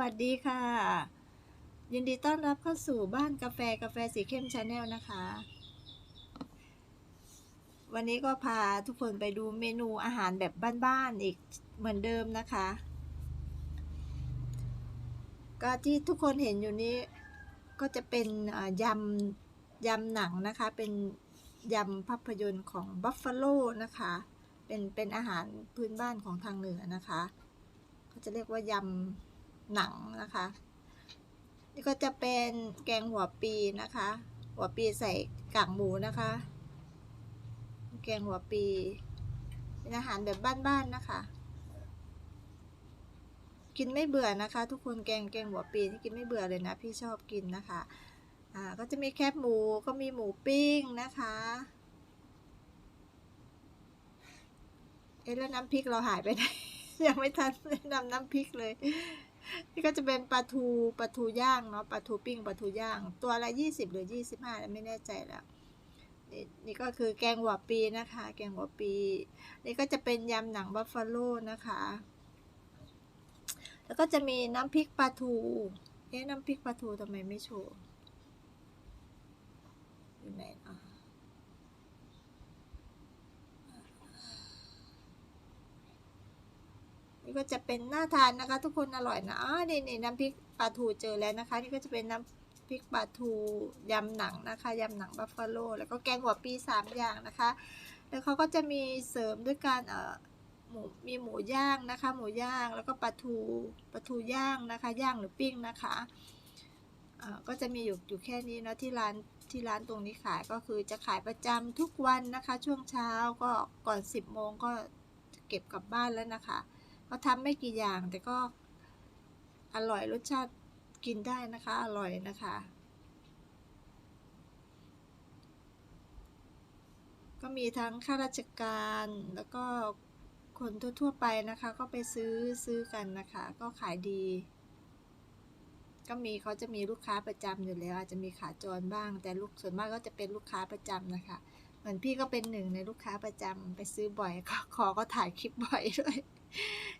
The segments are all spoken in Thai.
วัสดีค่ะ ยินดีต้อนรับเข้าสู่บ้านกาแฟกาแฟสีเข้มชาแนลนะคะ วันนี้ก็พาทุกคนไปดูเมนูอาหารแบบบ้านๆอีกเหมือนเดิมนะคะ ก็ที่ทุกคนเห็นอยู่นี้ก็จะเป็นยำยำหนังนะคะ เป็นยำภาพยนตร์ของบัฟฟาโลนะคะ เป็นเป็นอาหารพื้นบ้านของทางเหนือนะคะ เขาจะเรียกว่ายำ หนังนะคะ นี่ก็จะเป็นแกงหัวปีนะคะ หัวปีใส่กากหมูนะคะ แกงหัวปีเป็นอาหารแบบบ้านๆนะคะ กินไม่เบื่อนะคะ ทุกคนแกงแกงหัวปีนี่กินไม่เบื่อเลยนะ พี่ชอบกินนะคะอ่าก็จะมีแคบหมูก็มีหมูปิ้งนะคะเอ๊ะแล้วน้ำพริกเราหายไปไหนยังไม่ทันแนะนำน้ำพริกเลย นี่ก็จะเป็นปลาทูปลาทูย่างเนาะปลาทูปิ้งปลาทูย่าง ตัวละยี่สิบหรือยี่สิบห้าไม่แน่ใจแล้วนี่นี่ก็คือแกงหัวปีนะคะ แกงหัวปี นี่ก็จะเป็นยำหนังบัฟฟาโลนะคะ แล้วก็จะมีน้ำพริกปลาทูเอ๊ะน้ำพริกปลาทูทำไมไม่โชว์อยู่ไหนเนาะนี่ ก็จะเป็นน่าทานนะคะ ทุกคนอร่อยนะอ๋อนี่นี่น้ำพริกปลาทูเจอแล้วนะคะ นี่ก็จะเป็นน้ำพริกปลาทูยำหนังนะคะยำหนังบัฟฟาโลแล้วก็แกงหัวปีสามอย่างนะคะ แล้วเขาก็จะมีเสริมด้วยการเอ่อหมูมีหมูย่างนะคะ หมูย่างแล้วก็ปลาทูปลาทูย่างนะคะ ย่างหรือปิ้งนะคะก็จะมีอยู่อยู่แค่นี้เนาะที่ร้านที่ร้านตรงนี้ขายก็คือจะขายประจำทุกวันนะคะ ช่วงเช้าก็ก่อน 10โมงก็เก็บกลับบ้านแล้วนะคะ เขาทำไม่กี่อย่างแต่ก็อร่อยรสชาติกินได้นะคะ อร่อยนะคะ ก็มีทั้งข้าราชการแล้วก็คนทั่วๆไปนะคะ ก็ไปซื้อซื้อกันนะคะ ก็ขายดี ก็มีเขาจะมีลูกค้าประจำอยู่แล้ว อาจจะมีขาจรบ้าง แต่ลูกส่วนมากก็จะเป็นลูกค้าประจำนะคะ เหมือนพี่ก็เป็นหนึ่งในลูกค้าประจำไปซื้อบ่อยก็ขอก็ถ่ายคลิปบ่อยด้วย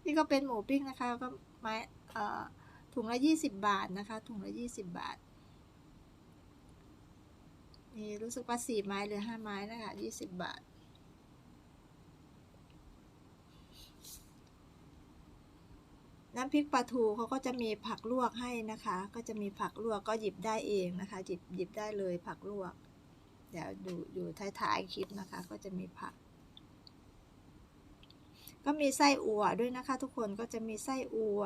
นี่ก็เป็นหมูปิ้งนะคะก็ไม้เอ่อถุงละยี่สิบบาทนะคะ ถุงละยี่สิบบาทนี่รู้สึกว่าสี่ไม้หรือห้าไม้นะคะยี่สิบบาท น้ำพริกปลาทูเขาก็จะมีผักลวกให้นะคะ ก็จะมีผักลวกก็หยิบได้เองนะคะ หยิบหยิบได้เลยผักลวก เดี๋ยวดูอยู่ท้ายๆคลิปนะคะ ก็จะมีผัก ก็มีไส้อั่วด้วยนะคะ ทุกคนก็จะมีไส้อั่ว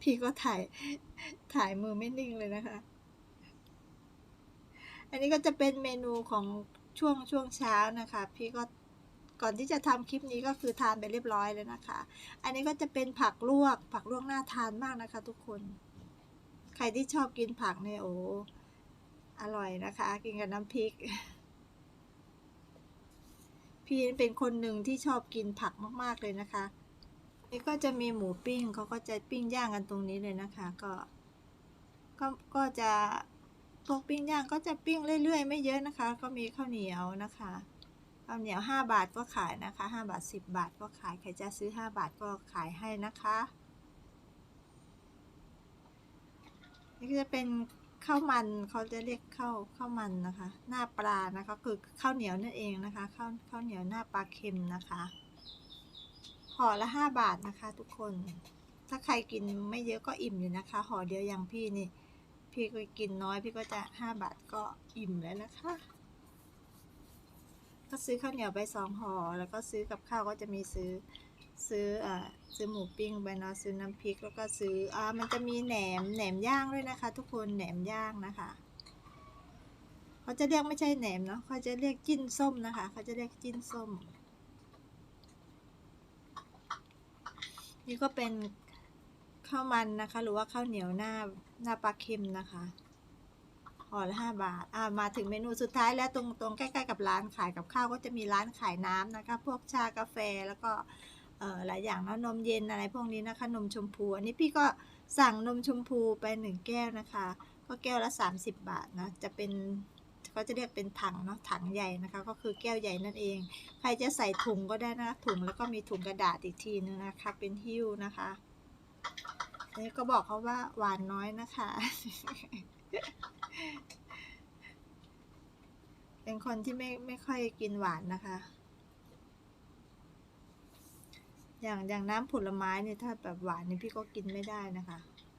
พี่ก็ถ่ายถ่ายมือไม่นิ่งเลยนะคะ อันนี้ก็จะเป็นเมนูของช่วงช่วงเช้านะคะ พี่ก็ก่อนที่จะทำคลิปนี้ก็คือทานไปเรียบร้อยแล้วนะคะ อันนี้ก็จะเป็นผักลวก ผักลวกน่าทานมากนะคะ ทุกคน ใครที่ชอบกินผักเนี่ยโอ้ อร่อยนะคะ กินกับน้ำพริก พี่เป็นคนหนึ่งที่ชอบกินผักมาก ๆ เลยนะคะ นี่ก็จะมีหมูปิ้งเขาก็จะปิ้งย่างกันตรงนี้เลยนะคะ ก็ ก็ก็จะพวกปิ้งย่างก็จะปิ้งเรื่อย ๆ ไม่เยอะนะคะ ก็มีข้าวเหนียวนะคะข้าวเหนียวห้าบาทก็ขายนะคะห้าบาทสิบบาทก็ขายใครจะซื้อห้าบาทก็ขายให้นะคะ นี่ก็จะเป็น ข้าวมันเขาจะเรียกข้าวข้าวมันนะคะ หน้าปลานะคะคือข้าวเหนียวนั่นเองนะคะข้าวข้าวเหนียวหน้าปลาเค็มนะคะห่อละห้าบาทนะคะ ทุกคน ถ้าใครกินไม่เยอะก็อิ่มอยู่นะคะห่อเดียวอย่างพี่นี่ พี่ก็กินน้อย พี่ก็จะห้าบาทก็อิ่มแล้วนะคะ ก็ซื้อข้าวเหนียวไปสองห่อแล้วก็ซื้อกับข้าวก็จะมีซื้อ ซื้ออ่าซื้อหมูปิ้งไปเนาะซื้อน้ำพริกแล้วก็ซื้ออ่ามันจะมีแหนมแหนมย่างด้วยนะคะ ทุกคนแหนมย่างนะคะเขาจะเรียกไม่ใช่แหนมเนาะเขาจะเรียกจิ้นส้มนะคะเขาจะเรียกจิ้นส้ม นี่ก็เป็นข้าวมันนะคะ หรือว่าข้าวเหนียวหน้าหน้าปลาเค็มนะคะห่อละห้าบาท อ่า มาถึงเมนูสุดท้ายแล้วตรงตรงใกล้ ๆ กับร้านขายกับข้าวก็จะมีร้านขายน้ำนะคะ พวกชากาแฟแล้วก็ หลายอย่างเนาะนมเย็นอะไรพวกนี้นะคะ นมชมพู อันนี้พี่ก็สั่งนมชมพูไปหนึ่งแก้วนะคะ ก็แก้วละ 30 บาทนะ จะเป็นเขาจะเรียกเป็นถังเนาะถังใหญ่นะคะ ก็คือแก้วใหญ่นั่นเอง ใครจะใส่ถุงก็ได้นะถุงแล้วก็มีถุงกระดาษอีกทีนึงนะคะ เป็นหิ้วนะคะอันนี้ก็บอกเขาว่าหวานน้อยนะคะ เป็นคนที่ไม่ไม่ค่อยกินหวานนะคะ อย่างอย่างน้ำผลไม้เนี่ยถ้าแบบหวานนี่พี่ก็กินไม่ได้นะคะ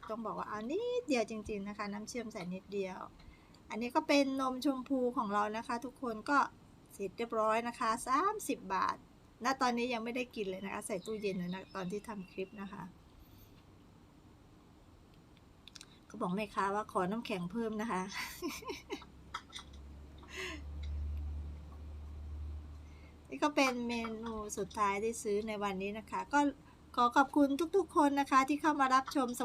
ต้องบอกว่าเอานิดเดียวจริง ๆนะคะ น้ำเชื่อมใส่นิดเดียว อันนี้ก็เป็นนมชมพูของเรานะคะ ทุกคนก็เสร็จเรียบร้อยนะคะ 30 บาทณตอนนี้ยังไม่ได้กินเลยนะคะ ใส่ตู้เย็นเลยนะตอนที่ทำคลิปนะคะก็บอกแม่ค้าว่าขอน้ำแข็งเพิ่มนะคะ ก็เป็นเมนูสุดท้ายที่ซื้อในวันนี้นะคะ ก็ขอขอบคุณทุกๆ คนนะคะที่เข้ามารับชม